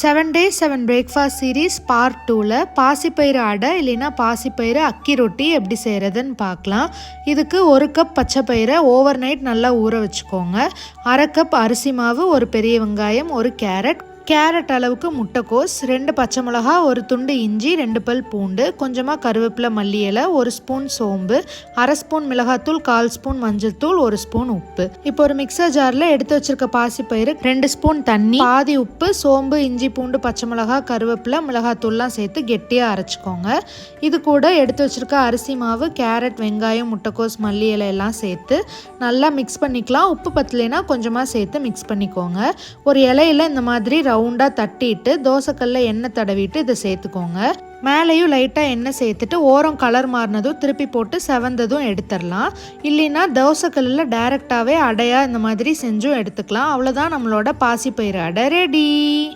Seven days seven breakfast series part டூவில் பாசிப்பயிறு அடை இல்லைன்னா பாசிப்பயிறு அக்கி ரொட்டி எப்படி செய்கிறதுன்னு பார்க்கலாம். இதுக்கு ஒரு கப் பச்சை பயிரை ஓவர் நைட் நல்லா ஊற வச்சுக்கோங்க. அரை கப் அரிசி மாவு ஒரு பெரிய வெங்காயம் ஒரு கேரட் கேரட் அளவுக்கு முட்டைக்கோஸ் ரெண்டு பச்சை மிளகா ஒரு துண்டு இஞ்சி ரெண்டு பல் பூண்டு கொஞ்சமாக கருவேப்பிலை மல்லி இலை ஒரு ஸ்பூன் சோம்பு அரை ஸ்பூன் மிளகாத்தூள் கால் ஸ்பூன் மஞ்சள் தூள் ஒரு ஸ்பூன் உப்பு. இப்போ ஒரு மிக்சர் ஜாரில் எடுத்து வச்சிருக்க பாசிப்பயிறு ரெண்டு ஸ்பூன் தண்ணி பாதி உப்பு சோம்பு இஞ்சி பூண்டு பச்சை மிளகா கருவேப்பிலை மிளகாத்தூள்லாம் சேர்த்து கெட்டியாக அரைச்சிக்கோங்க. இது கூட எடுத்து வச்சிருக்க அரிசி மாவு கேரட் வெங்காயம் முட்டைக்கோஸ் மல்லி இலை எல்லாம் சேர்த்து நல்லா மிக்ஸ் பண்ணிக்கலாம். உப்பு பத்தலைன்னா கொஞ்சமாக சேர்த்து மிக்ஸ் பண்ணிக்கோங்க. ஒரு இலையில இந்த மாதிரி ரவுண்டாக தட்டிட்டு தோசைக்கல்ல எண்ணெய் தடவிட்டு இதை சேர்த்துக்கோங்க. மேலேயும் லைட்டாக எண்ணெய் சேர்த்துட்டு ஓரம் கலர் மாறினதும் திருப்பி போட்டு செவந்ததும் எடுத்துடலாம். இல்லைன்னா தோசைக்கல்லில் டைரெக்டாகவே அடையாக இந்த மாதிரி செஞ்சும் எடுத்துக்கலாம். அவ்வளோதான் நம்மளோட பாசிப்பயிறு அடை. ரெடி